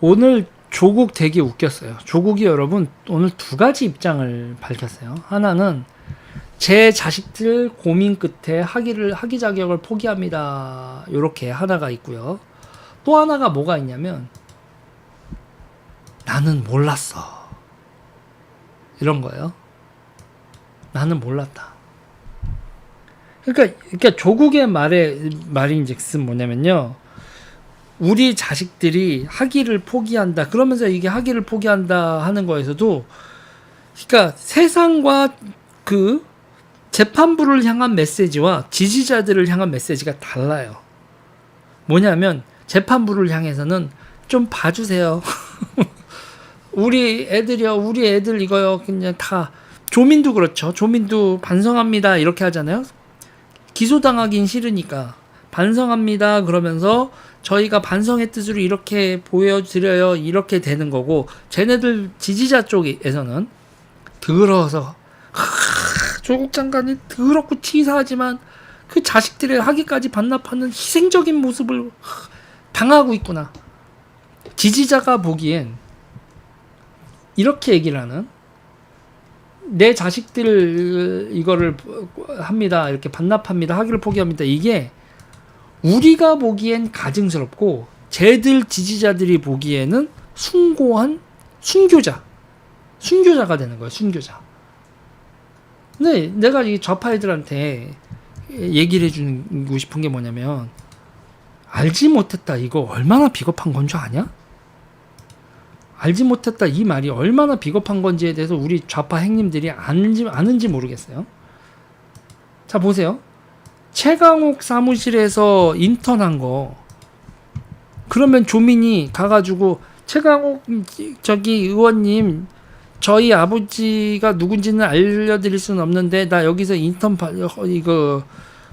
오늘 조국 되게 웃겼어요. 조국이 여러분 오늘 두 가지 입장을 밝혔어요. 하나는 제 자식들 고민 끝에 학위를 학위 자격을 포기합니다. 요렇게 하나가 있고요. 또 하나가 뭐가 있냐면 나는 몰랐어. 이런 거예요. 나는 몰랐다. 그러니까, 그러니까 조국의 말에 말인즉슨 뭐냐면요. 우리 자식들이 학위를 포기한다. 그러면서 이게 학위를 포기한다 하는 거에서도 그러니까 세상과 그 재판부를 향한 메시지와 지지자들을 향한 메시지가 달라요. 뭐냐면 재판부를 향해서는 좀 봐주세요. 우리 애들이요, 우리 애들 이거요, 그냥 다 조민도 그렇죠. 조민도 반성합니다 이렇게 하잖아요. 기소당하긴 싫으니까 반성합니다 그러면서 저희가 반성의 뜻으로 이렇게 보여드려요 이렇게 되는 거고 쟤네들 지지자 쪽에서는 더러워서 하, 조국 장관이 더럽고 치사하지만 그 자식들의 학위까지 반납하는 희생적인 모습을 하, 당하고 있구나 지지자가 보기엔 이렇게 얘기를 하는 내 자식들 이거를 합니다. 이렇게 반납합니다. 학위를 포기합니다. 이게 우리가 보기엔 가증스럽고 쟤들 지지자들이 보기에는 숭고한 순교자, 순교자가 되는 거예요. 순교자. 근데 내가 이 좌파 애들한테 얘기를 해주고 싶은 게 뭐냐면 알지 못했다 이거 얼마나 비겁한 건 줄 아냐? 알지 못했다 이 말이 얼마나 비겁한 건지에 대해서 우리 좌파 행님들이 아는지 아는지 모르겠어요. 자 보세요. 최강욱 사무실에서 인턴한 거 그러면 조민이 가가지고 최강욱 저기 의원님 저희 아버지가 누군지는 알려드릴 수는 없는데 나 여기서 인턴 바, 이거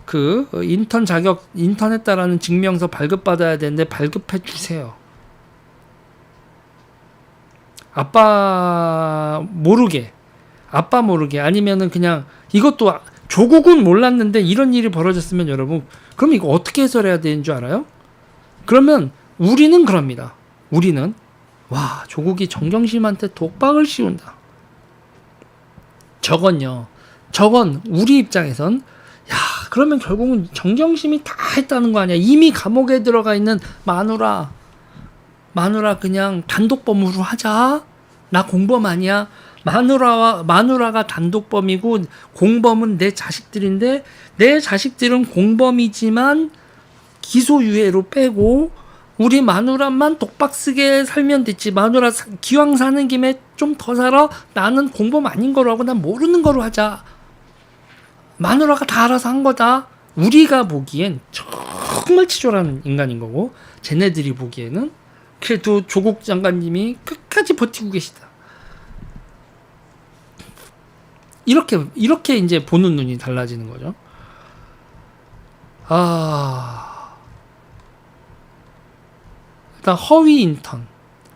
그 인턴 자격 인턴 했다라는 증명서 발급 받아야 되는데 발급해 주세요. 아빠 모르게 아빠 모르게 아니면은 그냥 이것도 아- 조국은 몰랐는데 이런 일이 벌어졌으면 여러분 그럼 이거 어떻게 해설해야 되는 줄 알아요? 그러면 우리는 그럽니다. 우리는 와 조국이 정경심한테 독박을 씌운다. 저건요. 저건 우리 입장에선 야 그러면 결국은 정경심이 다 했다는 거 아니야. 이미 감옥에 들어가 있는 마누라 마누라 그냥 단독 범으로 하자. 나 공범 아니야. 마누라와 마누라가 단독범이고 공범은 내 자식들인데 내 자식들은 공범이지만 기소유예로 빼고 우리 마누라만 독박 쓰게 살면 됐지. 마누라 사- 기왕 사는 김에 좀 더 살아. 나는 공범 아닌 거로 하고 난 모르는 거로 하자. 마누라가 다 알아서 한 거다. 우리가 보기엔 정말 치졸한 인간인 거고 쟤네들이 보기에는 그래도 조국 장관님이 끝까지 버티고 계시다. 이렇게 이렇게 이제 보는 눈이 달라지는 거죠. 아 일단 허위 인턴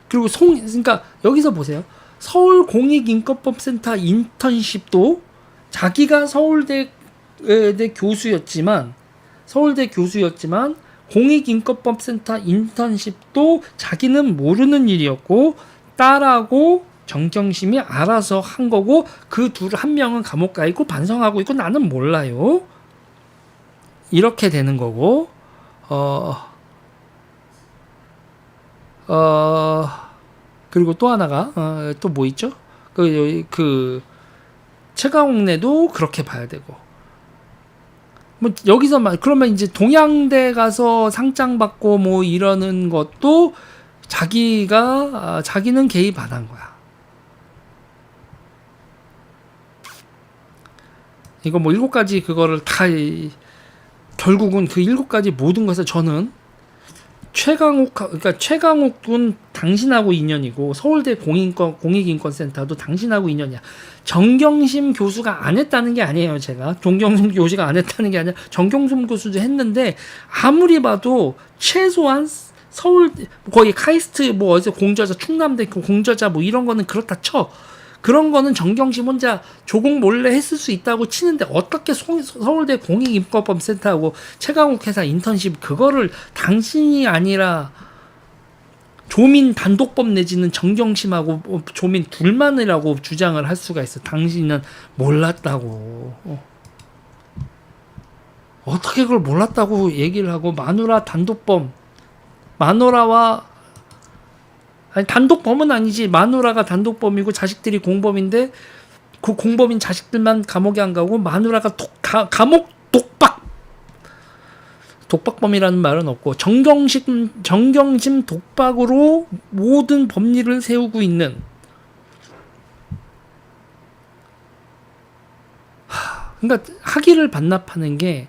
그리고 송 그러니까 여기서 보세요. 서울 공익인권법센터 인턴십도 자기가 서울대 대 교수였지만 서울대 교수였지만 공익인권법센터 인턴십도 자기는 모르는 일이었고 딸하고 정경심이 알아서 한 거고 그 둘 한 명은 감옥 가 있고 반성하고 있고 나는 몰라요. 이렇게 되는 거고 어 어, 그리고 또 하나가 어, 또 뭐 있죠? 그, 그 최강욱내도 그렇게 봐야 되고 뭐 여기서 말 그러면 이제 동양대 가서 상장 받고 뭐 이러는 것도 자기가 아, 자기는 개입 안 한 거야. 이거 뭐 일곱 가지 그거를 다 이- 결국은 그 일곱 가지 모든 것을 저는 최강욱 그러니까 최강욱은 당신하고 인연이고 서울대 공인권 공익인권센터도 당신하고 인연이야. 정경심 교수가 안 했다는 게 아니에요, 제가. 정경심 교수가 안 했다는 게 아니라 정경심 교수도 했는데 아무리 봐도 최소한 서울 거의 카이스트 뭐 어디서 공저자 충남대 그 공저자 뭐 이런 거는 그렇다 쳐. 그런 거는 정경심 혼자 조공 몰래 했을 수 있다고 치는데 어떻게 소- 서울대 공익인권법센터하고 최강욱 회사 인턴십 그거를 당신이 아니라 조민 단독법 내지는 정경심하고 뭐 조민 둘만이라고 주장을 할 수가 있어. 당신은 몰랐다고. 어. 어떻게 그걸 몰랐다고 얘기를 하고 마누라 단독범 마누라와 아니 단독범은 아니지. 마누라가 단독범이고 자식들이 공범인데 그 공범인 자식들만 감옥에 안 가고 마누라가 독, 가, 감옥 독박. 독박범이라는 말은 없고 정경심 정경심 독박으로 모든 법리를 세우고 있는. 하, 그러니까 학위를 반납하는 게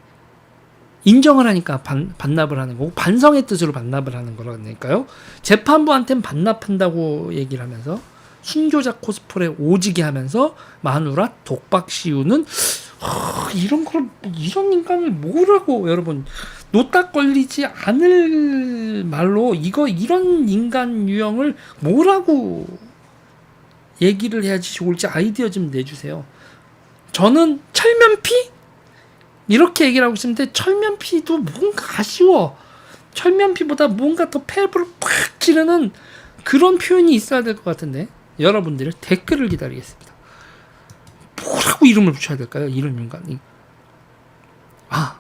인정을 하니까 반, 반납을 하는 거고 반성의 뜻으로 반납을 하는 거라니까요. 재판부한테는 반납한다고 얘기를 하면서 순교자 코스프레 오지게 하면서 마누라 독박 씌우는 하, 이런 걸 이런 인간을 뭐라고 여러분 노딱 걸리지 않을 말로 이거 이런 인간 유형을 뭐라고 얘기를 해야지 좋을지 아이디어 좀 내주세요. 저는 철면피 이렇게 얘기를 하고 있는데 철면피도 뭔가 아쉬워. 철면피보다 뭔가 더 패브를 팍 찌르는 그런 표현이 있어야 될 것 같은데 여러분들 댓글을 기다리겠습니다. 뭐라고 이름을 붙여야 될까요? 이런 인간이. 아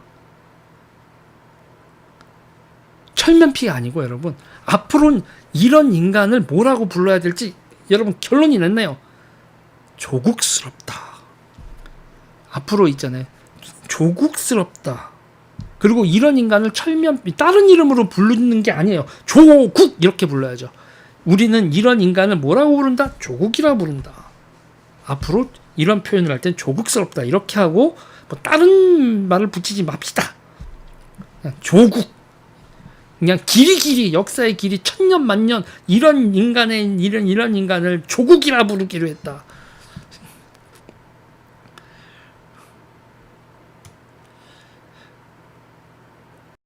철면피가 아니고 여러분 앞으로는 이런 인간을 뭐라고 불러야 될지 여러분 결론이 났네요. 조국스럽다. 앞으로 있잖아요. 조국스럽다. 그리고 이런 인간을 철면 다른 이름으로 부르는 게 아니에요. 조국 이렇게 불러야죠. 우리는 이런 인간을 뭐라고 부른다? 조국이라 부른다. 앞으로 이런 표현을 할 땐 조국스럽다 이렇게 하고 뭐 다른 말을 붙이지 맙시다. 그냥 조국. 그냥 길이 길이 역사의 길이 천년 만년 이런 인간의 이런 이런 인간을 조국이라 부르기로 했다.